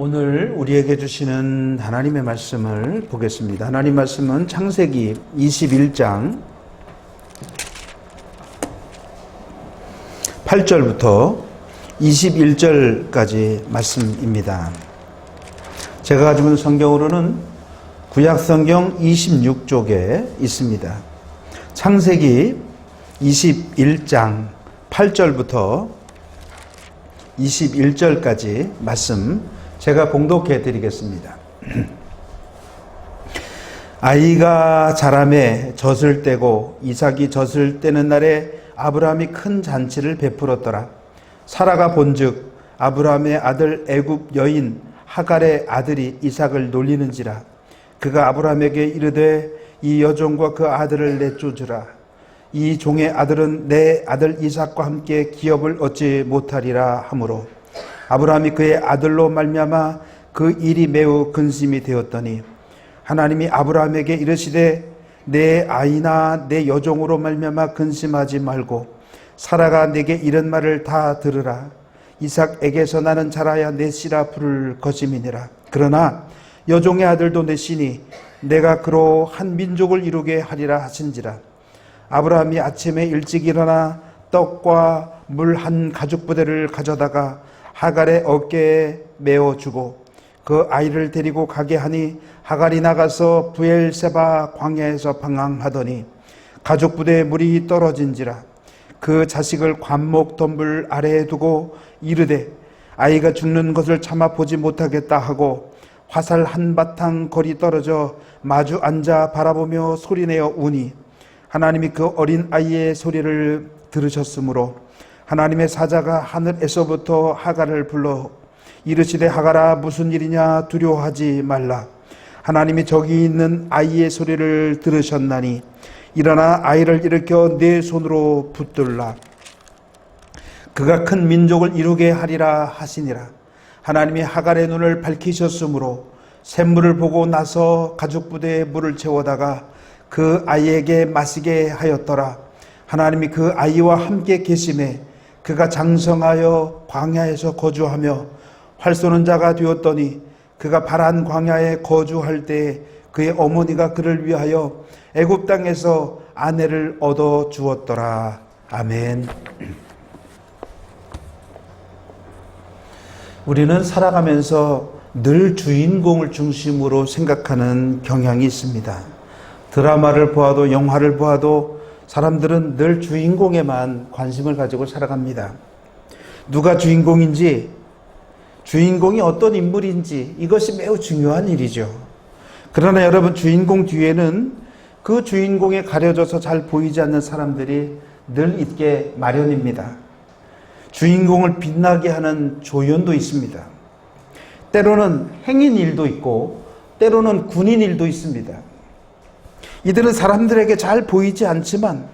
오늘 우리에게 주시는 하나님의 말씀을 보겠습니다. 하나님 말씀은 창세기 21장 8절부터 21절까지 말씀입니다. 제가 가지고 있는 성경으로는 구약 성경 26쪽에 있습니다. 창세기 21장 8절부터 21절까지 말씀 제가 봉독해 드리겠습니다. 아이가 자람에 젖을 떼고 이삭이 젖을 떼는 날에 아브라함이 큰 잔치를 베풀었더라. 사라가 본즉 아브라함의 아들 애굽 여인 하갈의 아들이 이삭을 놀리는지라 그가 아브라함에게 이르되 이 여종과 그 아들을 내쫓으라 이 종의 아들은 내 아들 이삭과 함께 기업을 얻지 못하리라 하므로 아브라함이 그의 아들로 말미암아 그 일이 매우 근심이 되었더니 하나님이 아브라함에게 이르시되 내 아이나 내 여종으로 말미암아 근심하지 말고 사라가 내게 이런 말을 다 들으라. 이삭에게서 나는 자라야 내 씨라 부를 것임이니라. 그러나 여종의 아들도 내 씨니 내가 그로 한 민족을 이루게 하리라 하신지라. 아브라함이 아침에 일찍 일어나 떡과 물 한 가죽 부대를 가져다가 하갈의 어깨에 메어 주고 그 아이를 데리고 가게 하니 하갈이 나가서 부엘세바 광야에서 방황하더니 가죽 부대에 물이 떨어진지라 그 자식을 관목 덤불 아래에 두고 이르되 아이가 죽는 것을 참아 보지 못하겠다 하고 화살 한 바탕 거리 떨어져 마주 앉아 바라보며 소리내어 우니 하나님이 그 어린 아이의 소리를 들으셨으므로 하나님의 사자가 하늘에서부터 하갈을 불러 이르시되 하갈아 무슨 일이냐? 두려워하지 말라. 하나님이 저기 있는 아이의 소리를 들으셨나니 일어나 아이를 일으켜 내 손으로 붙들라. 그가 큰 민족을 이루게 하리라 하시니라. 하나님이 하갈의 눈을 밝히셨으므로 샘물을 보고 나서 가죽 부대에 물을 채워다가 그 아이에게 마시게 하였더라. 하나님이 그 아이와 함께 계심에 그가 장성하여 광야에서 거주하며 활 쏘는 자가 되었더니 그가 바란 광야에 거주할 때 그의 어머니가 그를 위하여 애굽 땅에서 아내를 얻어 주었더라. 아멘. 우리는 살아가면서 늘 주인공을 중심으로 생각하는 경향이 있습니다. 드라마를 보아도 영화를 보아도 사람들은 늘 주인공에만 관심을 가지고 살아갑니다. 누가 주인공인지, 주인공이 어떤 인물인지 이것이 매우 중요한 일이죠. 그러나 여러분 주인공 뒤에는 그 주인공에 가려져서 잘 보이지 않는 사람들이 늘 있게 마련입니다. 주인공을 빛나게 하는 조연도 있습니다. 때로는 행인 일도 있고 때로는 군인 일도 있습니다. 이들은 사람들에게 잘 보이지 않지만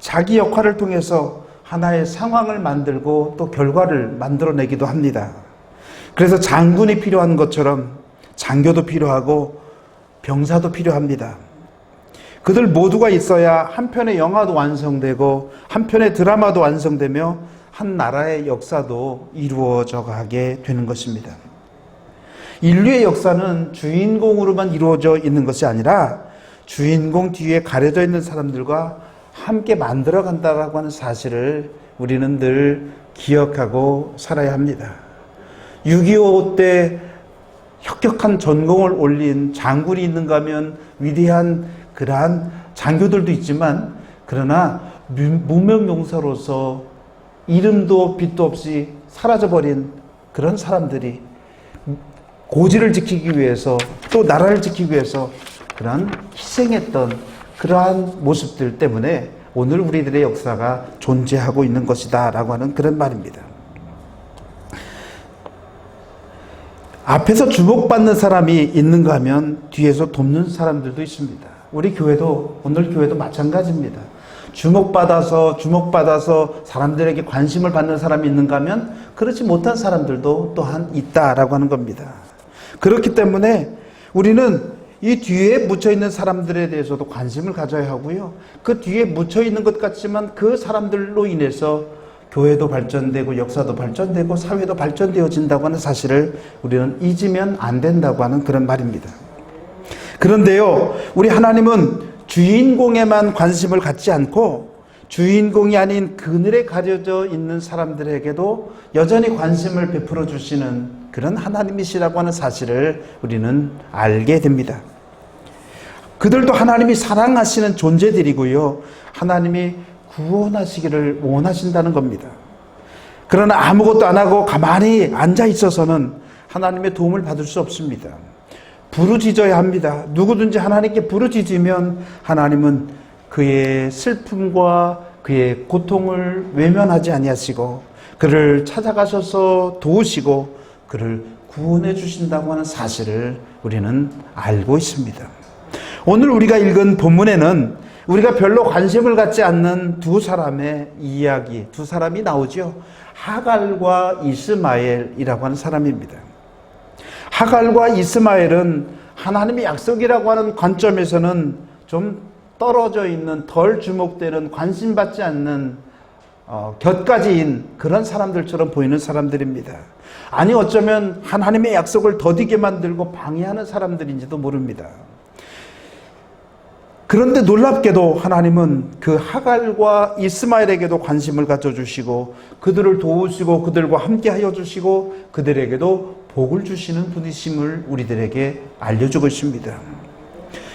자기 역할을 통해서 하나의 상황을 만들고 또 결과를 만들어내기도 합니다. 그래서 장군이 필요한 것처럼 장교도 필요하고 병사도 필요합니다. 그들 모두가 있어야 한 편의 영화도 완성되고 한 편의 드라마도 완성되며 한 나라의 역사도 이루어져 가게 되는 것입니다. 인류의 역사는 주인공으로만 이루어져 있는 것이 아니라 주인공 뒤에 가려져 있는 사람들과 함께 만들어 간다라고 하는 사실을 우리는 늘 기억하고 살아야 합니다. 6.25 때 혁혁한 전공을 올린 장군이 있는가 하면 위대한 그러한 장교들도 있지만 그러나 무명용사로서 이름도 빛도 없이 사라져버린 그런 사람들이 고지를 지키기 위해서 또 나라를 지키기 위해서 그러한 희생했던 그러한 모습들 때문에 오늘 우리들의 역사가 존재하고 있는 것이다 라고 하는 그런 말입니다. 앞에서 주목받는 사람이 있는가 하면 뒤에서 돕는 사람들도 있습니다. 우리 교회도, 오늘 교회도 마찬가지입니다. 주목받아서, 주목받아서 사람들에게 관심을 받는 사람이 있는가 하면 그렇지 못한 사람들도 또한 있다라고 하는 겁니다. 그렇기 때문에 우리는 이 뒤에 묻혀 있는 사람들에 대해서도 관심을 가져야 하고요. 그 뒤에 묻혀 있는 것 같지만 그 사람들로 인해서 교회도 발전되고 역사도 발전되고 사회도 발전되어진다고 하는 사실을 우리는 잊으면 안 된다고 하는 그런 말입니다. 그런데요, 우리 하나님은 주인공에만 관심을 갖지 않고 주인공이 아닌 그늘에 가려져 있는 사람들에게도 여전히 관심을 베풀어 주시는 그런 하나님이시라고 하는 사실을 우리는 알게 됩니다. 그들도 하나님이 사랑하시는 존재들이고요. 하나님이 구원하시기를 원하신다는 겁니다. 그러나 아무것도 안 하고 가만히 앉아 있어서는 하나님의 도움을 받을 수 없습니다. 부르짖어야 합니다. 누구든지 하나님께 부르짖으면 하나님은 그의 슬픔과 그의 고통을 외면하지 아니하시고 그를 찾아가셔서 도우시고 그를 구원해 주신다고 하는 사실을 우리는 알고 있습니다. 오늘 우리가 읽은 본문에는 우리가 별로 관심을 갖지 않는 두 사람의 이야기, 두 사람이 나오죠. 하갈과 이스마엘이라고 하는 사람입니다. 하갈과 이스마엘은 하나님의 약속이라고 하는 관점에서는 좀 떨어져 있는 덜 주목되는 관심받지 않는 어, 곁가지인 그런 사람들처럼 보이는 사람들입니다. 아니 어쩌면 하나님의 약속을 더디게 만들고 방해하는 사람들인지도 모릅니다. 그런데 놀랍게도 하나님은 그 하갈과 이스마엘에게도 관심을 가져주시고 그들을 도우시고 그들과 함께 하여 주시고 그들에게도 복을 주시는 분이심을 우리들에게 알려주고 있습니다.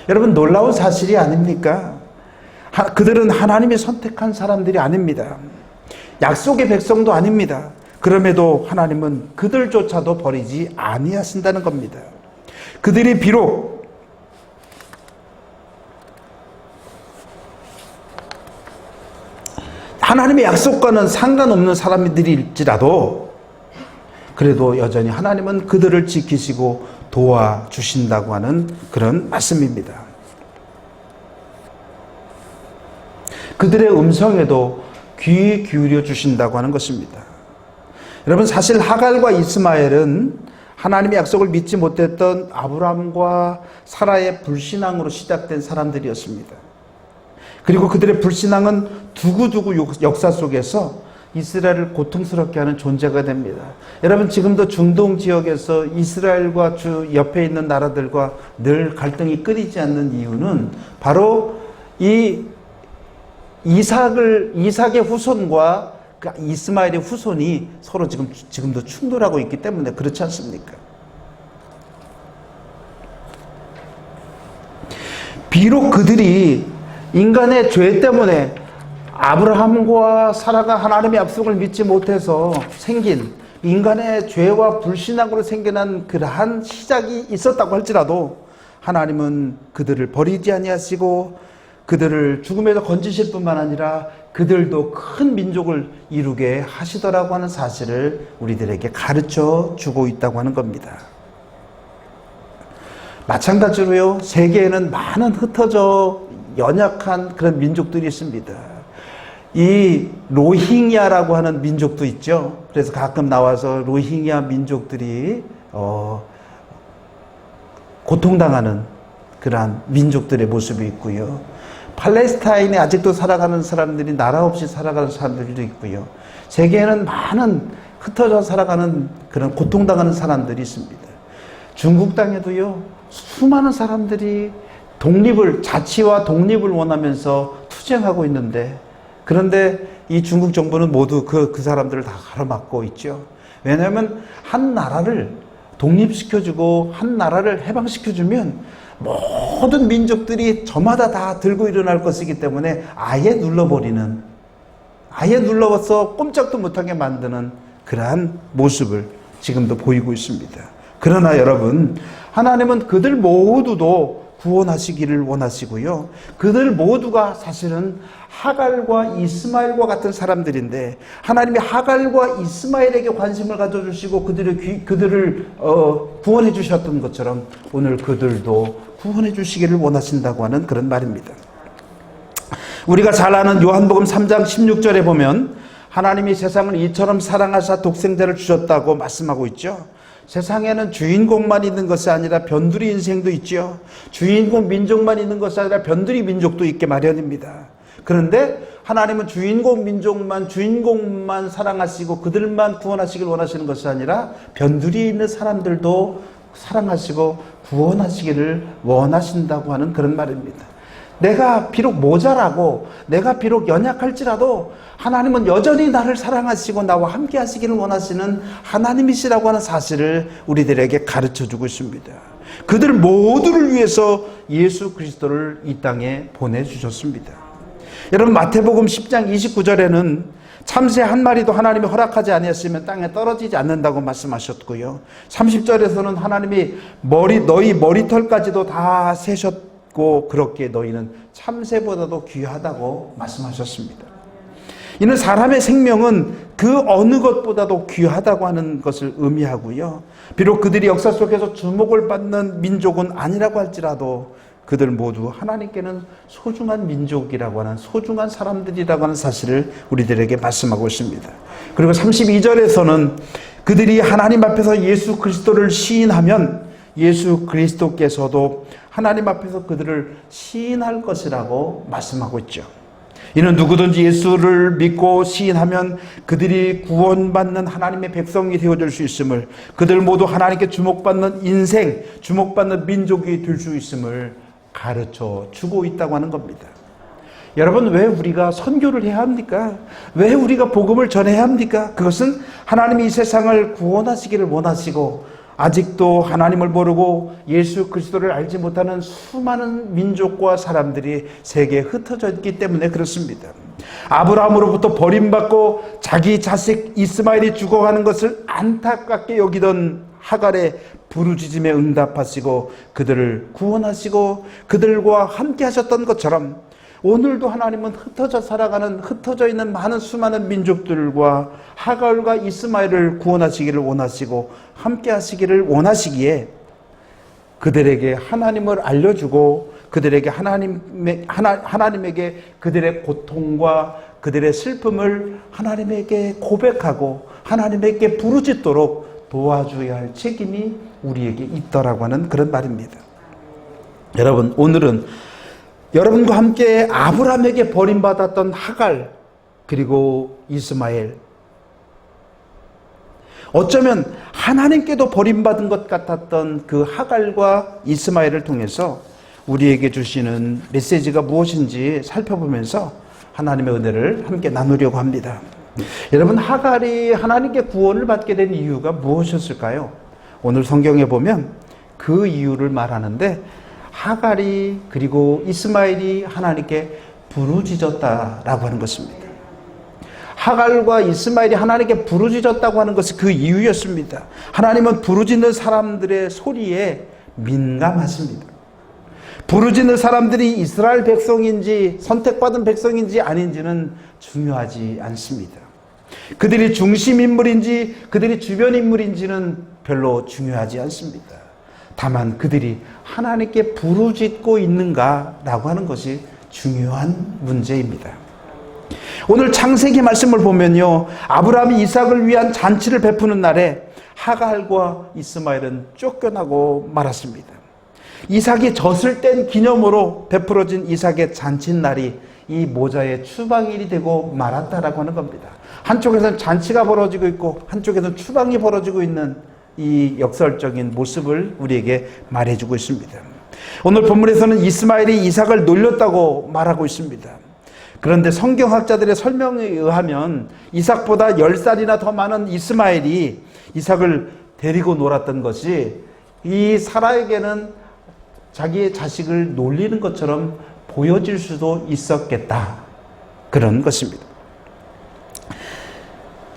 여러분 놀라운 사실이 아닙니까? 하, 그들은 하나님이 선택한 사람들이 아닙니다. 약속의 백성도 아닙니다. 그럼에도 하나님은 그들조차도 버리지 아니하신다는 겁니다. 그들이 비록 하나님의 약속과는 상관없는 사람들일지라도 그래도 여전히 하나님은 그들을 지키시고 도와주신다고 하는 그런 말씀입니다. 그들의 음성에도 귀 기울여 주신다고 하는 것입니다. 여러분 사실 하갈과 이스마엘은 하나님의 약속을 믿지 못했던 아브라함과 사라의 불신앙으로 시작된 사람들이었습니다. 그리고 그들의 불신앙은 두고두고 역사 속에서 이스라엘을 고통스럽게 하는 존재가 됩니다. 여러분 지금도 중동 지역에서 이스라엘과 주 옆에 있는 나라들과 늘 갈등이 끊이지 않는 이유는 바로 이 이삭을 이삭의 후손과 그 이스마엘의 후손이 서로 지금 지금도 충돌하고 있기 때문에 그렇지 않습니까? 비록 그들이 인간의 죄 때문에 아브라함과 사라가 하나님의 약속을 믿지 못해서 생긴 인간의 죄와 불신앙으로 생겨난 그러한 시작이 있었다고 할지라도 하나님은 그들을 버리지 아니하시고 그들을 죽음에서 건지실 뿐만 아니라 그들도 큰 민족을 이루게 하시더라고 하는 사실을 우리들에게 가르쳐 주고 있다고 하는 겁니다. 마찬가지로요, 세계에는 많은 흩어져 연약한 그런 민족들이 있습니다. 이 로힝야라고 하는 민족도 있죠. 그래서 가끔 나와서 로힝야 민족들이 어, 고통당하는 그러한 민족들의 모습이 있고요. 팔레스타인에 아직도 살아가는 사람들이 나라 없이 살아가는 사람들도 있고요. 세계에는 많은 흩어져 살아가는 그런 고통당하는 사람들이 있습니다. 중국 땅에도요, 수많은 사람들이 독립을, 자치와 독립을 원하면서 투쟁하고 있는데, 그런데 이 중국 정부는 모두 그, 그 사람들을 다 가로막고 있죠. 왜냐하면 한 나라를 독립시켜주고 한 나라를 해방시켜주면 모든 민족들이 저마다 다 들고 일어날 것이기 때문에 아예 눌러버리는, 아예 눌러서 꼼짝도 못하게 만드는 그러한 모습을 지금도 보이고 있습니다. 그러나 여러분, 하나님은 그들 모두도 구원하시기를 원하시고요. 그들 모두가 사실은 하갈과 이스마엘과 같은 사람들인데 하나님이 하갈과 이스마엘에게 관심을 가져주시고 그들의 귀, 그들을 어, 구원해 주셨던 것처럼 오늘 그들도 구원해 주시기를 원하신다고 하는 그런 말입니다. 우리가 잘 아는 요한복음 3장 16절에 보면 하나님이 세상을 이처럼 사랑하사 독생자를 주셨다고 말씀하고 있죠. 세상에는 주인공만 있는 것이 아니라 변두리 인생도 있죠. 주인공 민족만 있는 것이 아니라 변두리 민족도 있게 마련입니다. 그런데 하나님은 주인공 민족만 주인공만 사랑하시고 그들만 구원하시길 원하시는 것이 아니라 변두리에 있는 사람들도 사랑하시고 구원하시기를 원하신다고 하는 그런 말입니다. 내가 비록 모자라고 내가 비록 연약할지라도 하나님은 여전히 나를 사랑하시고 나와 함께 하시기를 원하시는 하나님이시라고 하는 사실을 우리들에게 가르쳐 주고 있습니다. 그들 모두를 위해서 예수 그리스도를 이 땅에 보내 주셨습니다. 여러분 마태복음 10장 29절에는 참새 한 마리도 하나님이 허락하지 아니었으면 땅에 떨어지지 않는다고 말씀하셨고요. 30절에서는 하나님이 머리 너희 머리털까지도 다 세셨고 그렇게 너희는 참새보다도 귀하다고 말씀하셨습니다. 이는 사람의 생명은 그 어느 것보다도 귀하다고 하는 것을 의미하고요. 비록 그들이 역사 속에서 주목을 받는 민족은 아니라고 할지라도 그들 모두 하나님께는 소중한 민족이라고 하는 소중한 사람들이라고 하는 사실을 우리들에게 말씀하고 있습니다. 그리고 32절에서는 그들이 하나님 앞에서 예수 그리스도를 시인하면 예수 그리스도께서도 하나님 앞에서 그들을 시인할 것이라고 말씀하고 있죠. 이는 누구든지 예수를 믿고 시인하면 그들이 구원받는 하나님의 백성이 되어줄 수 있음을 그들 모두 하나님께 주목받는 인생, 주목받는 민족이 될 수 있음을 가르쳐 주고 있다고 하는 겁니다. 여러분, 왜 우리가 선교를 해야 합니까? 왜 우리가 복음을 전해야 합니까? 그것은 하나님이 이 세상을 구원하시기를 원하시고 아직도 하나님을 모르고 예수 그리스도를 알지 못하는 수많은 민족과 사람들이 세계에 흩어져 있기 때문에 그렇습니다. 아브라함으로부터 버림받고 자기 자식 이스마엘이 죽어가는 것을 안타깝게 여기던 하갈의 부르짖음에 응답하시고 그들을 구원하시고 그들과 함께 하셨던 것처럼 오늘도 하나님은 흩어져 살아가는 흩어져 있는 많은 수많은 민족들과 하갈과 이스마엘을 구원하시기를 원하시고 함께 하시기를 원하시기에 그들에게 하나님을 알려주고 그들에게 하나님의 하나, 하나님에게 그들의 고통과 그들의 슬픔을 하나님에게 고백하고 하나님에게 부르짖도록 도와줘야 할 책임이 우리에게 있더라고 하는 그런 말입니다. 여러분 오늘은 여러분과 함께 아브라함에게 버림받았던 하갈 그리고 이스마엘 어쩌면 하나님께도 버림받은 것 같았던 그 하갈과 이스마엘을 통해서 우리에게 주시는 메시지가 무엇인지 살펴보면서 하나님의 은혜를 함께 나누려고 합니다. 여러분 하갈이 하나님께 구원을 받게 된 이유가 무엇이었을까요? 오늘 성경에 보면 그 이유를 말하는데 하갈이 그리고 이스마엘이 하나님께 부르짖었다라고 하는 것입니다. 하갈과 이스마엘이 하나님께 부르짖었다고 하는 것이 그 이유였습니다. 하나님은 부르짖는 사람들의 소리에 민감하십니다. 부르짖는 사람들이 이스라엘 백성인지 선택받은 백성인지 아닌지는 중요하지 않습니다. 그들이 중심 인물인지 그들이 주변 인물인지는 별로 중요하지 않습니다. 다만 그들이 하나님께 부르짖고 있는가라고 하는 것이 중요한 문제입니다. 오늘 창세기 말씀을 보면요. 아브라함이 이삭을 위한 잔치를 베푸는 날에 하갈과 이스마엘은 쫓겨나고 말았습니다. 이삭이 젖을 뗀 기념으로 베풀어진 이삭의 잔칫날이 이 모자의 추방일이 되고 말았다라고 하는 겁니다. 한쪽에서는 잔치가 벌어지고 있고 한쪽에서는 추방이 벌어지고 있는 이 역설적인 모습을 우리에게 말해주고 있습니다. 오늘 본문에서는 이스마엘이 이삭을 놀렸다고 말하고 있습니다. 그런데 성경학자들의 설명에 의하면 이삭보다 10살이나 더 많은 이스마엘이 이삭을 데리고 놀았던 것이 이 사라에게는 자기의 자식을 놀리는 것처럼 보여질 수도 있었겠다. 그런 것입니다.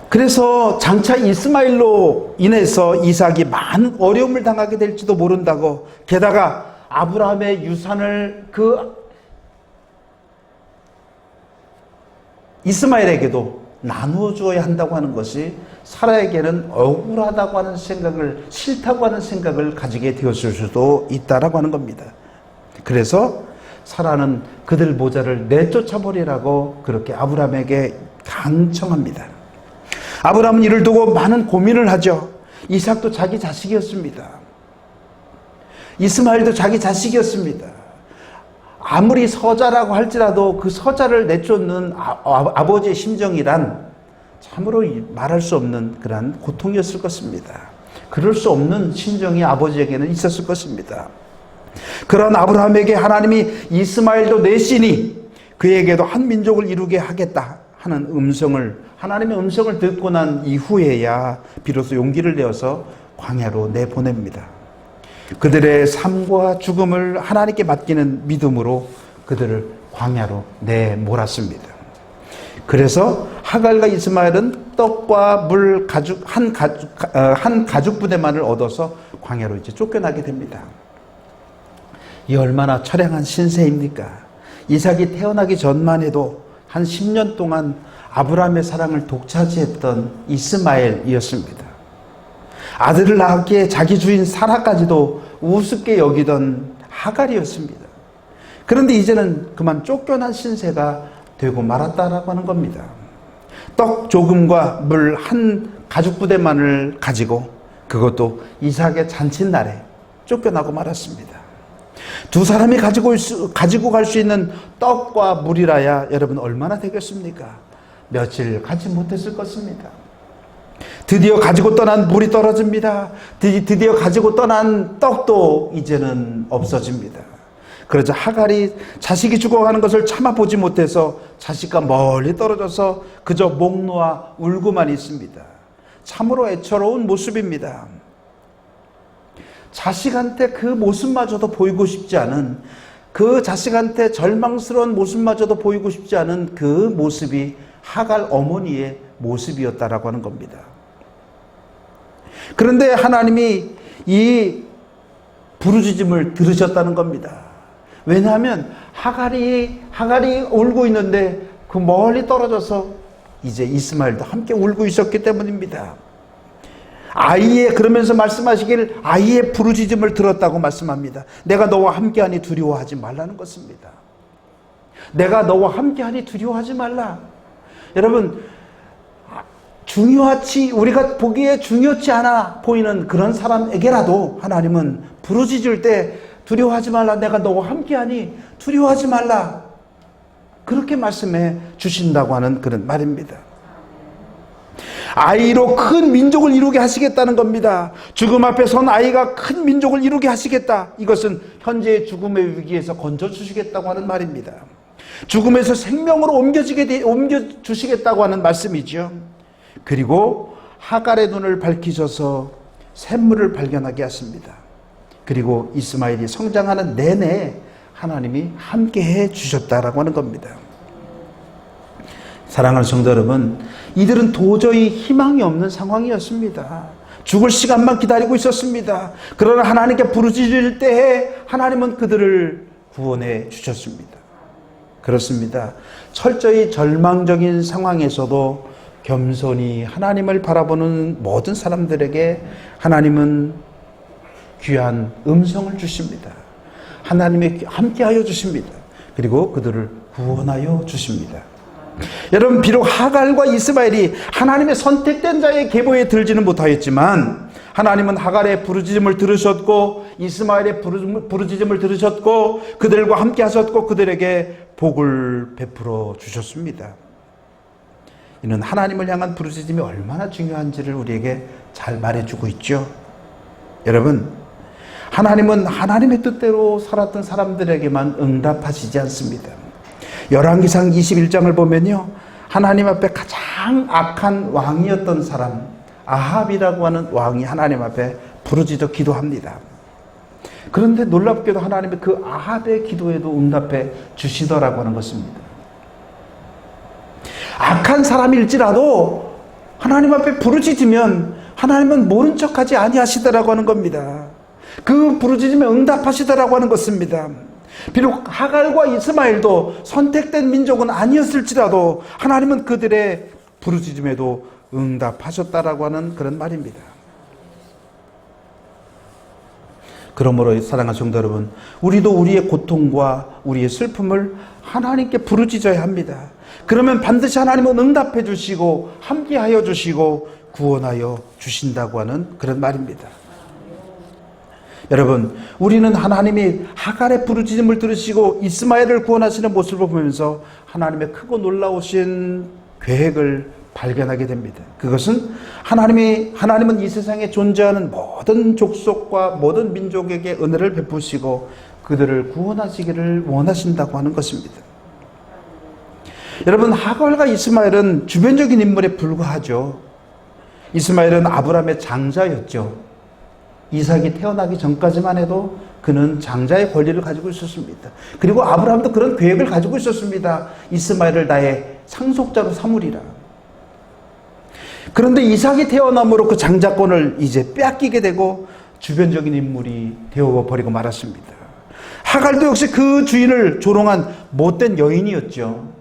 그래서 장차 이스마일로 인해서 이삭이 많은 어려움을 당하게 될지도 모른다고 게다가 아브라함의 유산을 그 이스마엘에게도 나누어 주어야 한다고 하는 것이 사라에게는 억울하다고 하는 생각을 싫다고 하는 생각을 가지게 되었을 수도 있다라고 하는 겁니다. 그래서 사라는 그들 모자를 내쫓아 버리라고 그렇게 아브라함에게 강청합니다. 아브라함은 이를 두고 많은 고민을 하죠. 이삭도 자기 자식이었습니다. 이스마엘도 자기 자식이었습니다. 아무리 서자라고 할지라도 그 서자를 내쫓는 아, 버지의 심정이란 참으로 이- 말할 수 없는 그러한 고통이었을 것입니다. 그럴 수 없는 심정이 아버지에게는 있었을 것입니다. 그런 아브라함에게 하나님이 이스마엘도 내시니 그에게도 한 민족을 이루게 하겠다 하는 음성을 하나님의 음성을 듣고 난 이후에야 비로소 용기를 내어서 광야로 내보냅니다. 그들의 삶과 죽음을 하나님께 맡기는 믿음으로 그들을 광야로 내몰았습니다. 그래서 하갈과 이스마엘은 떡과 물 가죽 한 가죽 어, 한 가죽 부대만을 얻어서 광야로 이제 쫓겨나게 됩니다. 이 얼마나 처량한 신세입니까? 이삭이 태어나기 전만 해도 한 10년 동안 아브라함의 사랑을 독차지했던 이스마엘이었습니다. 아들을 낳기에 자기 주인 사라까지도 우습게 여기던 하갈이었습니다. 그런데 이제는 그만 쫓겨난 신세가 되고 말았다라고 하는 겁니다. 떡 조금과 물 한 가죽 부대만을 가지고 그것도 이삭의 잔칫날에 쫓겨나고 말았습니다. 두 사람이 가지고, 수, 가지고 갈 수 있는 떡과 물이라야 여러분 얼마나 되겠습니까? 며칠 가지 못했을 것입니다. 드디어 가지고 떠난 물이 떨어집니다. 드- 드디어 가지고 떠난 떡도 이제는 없어집니다. 그러자 하갈이 자식이 죽어가는 것을 참아보지 못해서 자식과 멀리 떨어져서 그저 목 놓아 울고만 있습니다. 참으로 애처로운 모습입니다. 자식한테 그 모습마저도 보이고 싶지 않은 그 자식한테 절망스러운 모습마저도 보이고 싶지 않은 그 모습이 하갈 어머니의 모습이었다라고 하는 겁니다. 그런데 하나님이 이 부르짖음을 들으셨다는 겁니다. 왜냐하면 하갈이 하갈이 울고 있는데 그 멀리 떨어져서 이제 이스마엘도 함께 울고 있었기 때문입니다. 아이의 그러면서 말씀하시길 아이의 부르짖음을 들었다고 말씀합니다. 내가 너와 함께하니 두려워하지 말라는 것입니다. 내가 너와 함께하니 두려워하지 말라. 여러분 중요하지 우리가 보기에 중요치 않아 보이는 그런 사람에게라도 하나님은 부르짖을 때 두려워하지 말라. 내가 너와 함께하니 두려워하지 말라. 그렇게 말씀해 주신다고 하는 그런 말입니다. 아이로 큰 민족을 이루게 하시겠다는 겁니다. 죽음 앞에 선 아이가 큰 민족을 이루게 하시겠다. 이것은 현재의 죽음의 위기에서 건져 주시겠다고 하는 말입니다. 죽음에서 생명으로 옮겨지게 되- 옮겨 주시겠다고 하는 말씀이죠. 그리고 하갈의 눈을 밝히셔서 샘물을 발견하게 하십니다. 그리고 이스마엘이 성장하는 내내 하나님이 함께 해 주셨다라고 하는 겁니다. 사랑하는 성도 여러분, 이들은 도저히 희망이 없는 상황이었습니다. 죽을 시간만 기다리고 있었습니다. 그러나 하나님께 부르짖을 때에 하나님은 그들을 구원해 주셨습니다. 그렇습니다. 철저히 절망적인 상황에서도 겸손히 하나님을 바라보는 모든 사람들에게 하나님은 귀한 음성을 주십니다. 하나님의 함께하여 주십니다. 그리고 그들을 구원하여 주십니다. 여러분 비록 하갈과 이스마엘이 하나님의 선택된 자의 계보에 들지는 못하였지만 하나님은 하갈의 부르짖음을 들으셨고 이스마엘의 부르- 부르짖음을 들으셨고 그들과 함께 하셨고 그들에게 복을 베풀어 주셨습니다. 이는 하나님을 향한 부르짖음이 얼마나 중요한지를 우리에게 잘 말해주고 있죠. 여러분, 하나님은 하나님의 뜻대로 살았던 사람들에게만 응답하시지 않습니다. 열왕기상 21장을 보면요. 하나님 앞에 가장 악한 왕이었던 사람 아합이라고 하는 왕이 하나님 앞에 부르짖어 기도합니다. 그런데 놀랍게도 하나님이 그 아합의 기도에도 응답해 주시더라고 하는 것입니다. 악한 사람일지라도 하나님 앞에 부르짖으면 하나님은 모른 척하지 아니하시더라고 하는 겁니다. 그 부르짖음에 응답하시더라고 하는 것입니다. 비록 하갈과 이스마엘도 선택된 민족은 아니었을지라도 하나님은 그들의 부르짖음에도 응답하셨다라고 하는 그런 말입니다. 그러므로 사랑하는 성도 여러분, 우리도 우리의 고통과 우리의 슬픔을 하나님께 부르짖어야 합니다. 그러면 반드시 하나님은 응답해 주시고 함께하여 주시고 구원하여 주신다고 하는 그런 말입니다. 여러분, 우리는 하나님이 하갈의 부르짖음을 들으시고 이스마엘을 구원하시는 모습을 보면서 하나님의 크고 놀라우신 계획을 발견하게 됩니다. 그것은 하나님이 하나님은 이 세상에 존재하는 모든 족속과 모든 민족에게 은혜를 베푸시고 그들을 구원하시기를 원하신다고 하는 것입니다. 여러분 하갈과 이스마엘은 주변적인 인물에 불과하죠. 이스마엘은 아브라함의 장자였죠. 이삭이 태어나기 전까지만 해도 그는 장자의 권리를 가지고 있었습니다. 그리고 아브라함도 그런 계획을 가지고 있었습니다. 이스마엘을 나의 상속자로 삼으리라. 그런데 이삭이 태어남으로 그 장자권을 이제 빼앗기게 되고 주변적인 인물이 되어버리고 말았습니다. 하갈도 역시 그 주인을 조롱한 못된 여인이었죠.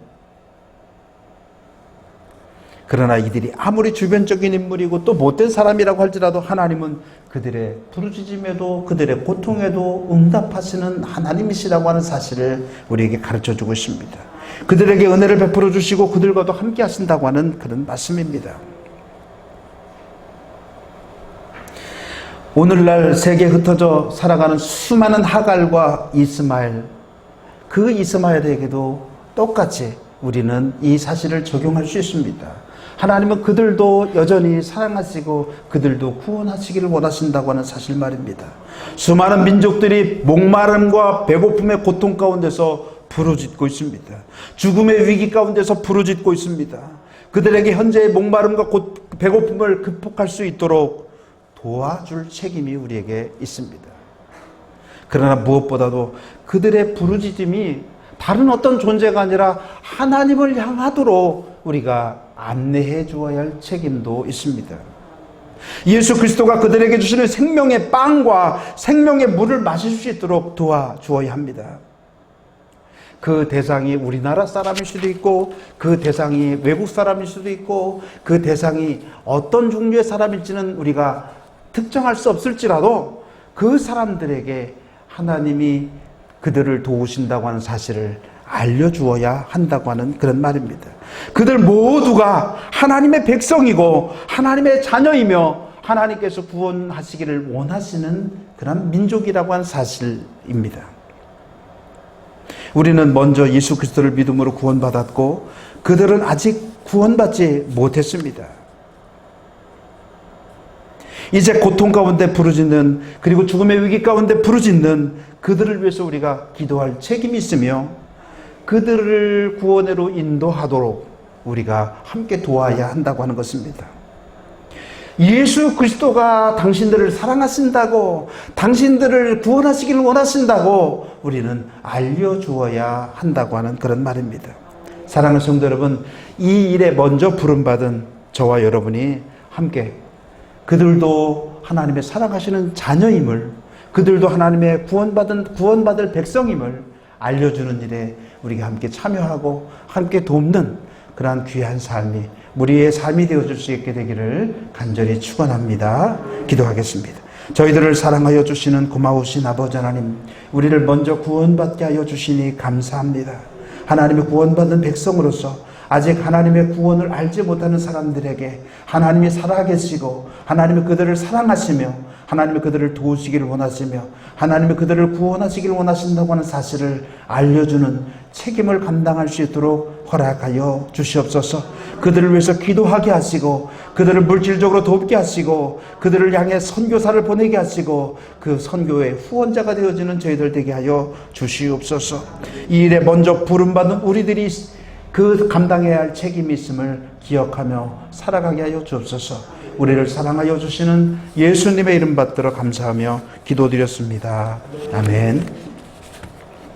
그러나 이들이 아무리 주변적인 인물이고 또 못된 사람이라고 할지라도 하나님은 그들의 부르짖음에도 그들의 고통에도 응답하시는 하나님이시라고 하는 사실을 우리에게 가르쳐 주고 있습니다. 그들에게 은혜를 베풀어 주시고 그들과도 함께 하신다고 하는 그런 말씀입니다. 오늘날 세계에 흩어져 살아가는 수많은 하갈과 이스마엘, 그 이스마엘에게도 똑같이 우리는 이 사실을 적용할 수 있습니다. 하나님은 그들도 여전히 사랑하시고 그들도 구원하시기를 원하신다고 하는 사실 말입니다. 수많은 민족들이 목마름과 배고픔의 고통 가운데서 부르짖고 있습니다. 죽음의 위기 가운데서 부르짖고 있습니다. 그들에게 현재의 목마름과 배고픔을 극복할 수 있도록 도와줄 책임이 우리에게 있습니다. 그러나 무엇보다도 그들의 부르짖음이 다른 어떤 존재가 아니라 하나님을 향하도록 우리가 안내해 주어야 할 책임도 있습니다. 예수 그리스도가 그들에게 주시는 생명의 빵과 생명의 물을 마실 수 있도록 도와주어야 합니다. 그 대상이 우리나라 사람일 수도 있고, 그 대상이 외국 사람일 수도 있고, 그 대상이 어떤 종류의 사람일지는 우리가 특정할 수 없을지라도 그 사람들에게 하나님이 그들을 도우신다고 하는 사실을 알려주어야 한다고 하는 그런 말입니다. 그들 모두가 하나님의 백성이고 하나님의 자녀이며 하나님께서 구원하시기를 원하시는 그런 민족이라고 하는 사실입니다. 우리는 먼저 예수 그리스도를 믿음으로 구원받았고 그들은 아직 구원받지 못했습니다. 이제 고통 가운데 부르짖는 그리고 죽음의 위기 가운데 부르짖는 그들을 위해서 우리가 기도할 책임이 있으며 그들을 구원으로 인도하도록 우리가 함께 도와야 한다고 하는 것입니다. 예수 그리스도가 당신들을 사랑하신다고, 당신들을 구원하시기를 원하신다고 우리는 알려주어야 한다고 하는 그런 말입니다. 사랑하는 성도 여러분, 이 일에 먼저 부름받은 저와 여러분이 함께 그들도 하나님의 사랑하시는 자녀임을, 그들도 하나님의 구원받은, 구원받을 백성임을 알려주는 일에 우리가 함께 참여하고 함께 돕는 그러한 귀한 삶이 우리의 삶이 되어줄 수 있게 되기를 간절히 축원합니다. 기도하겠습니다. 저희들을 사랑하여 주시는 고마우신 아버지 하나님, 우리를 먼저 구원받게 하여 주시니 감사합니다. 하나님의 구원받는 백성으로서 아직 하나님의 구원을 알지 못하는 사람들에게 하나님이 살아계시고 하나님이 그들을 사랑하시며 하나님이 그들을 도우시기를 원하시며 하나님이 그들을 구원하시기를 원하신다고 하는 사실을 알려주는 책임을 감당할 수 있도록 허락하여 주시옵소서. 그들을 위해서 기도하게 하시고 그들을 물질적으로 돕게 하시고 그들을 향해 선교사를 보내게 하시고 그 선교의 후원자가 되어지는 저희들 되게 하여 주시옵소서. 이 일에 먼저 부름받은 우리들이 그 감당해야 할 책임이 있음을 기억하며 살아가게 하여 주옵소서. 우리를 사랑하여 주시는 예수님의 이름 받들어 감사하며 기도드렸습니다. 아멘.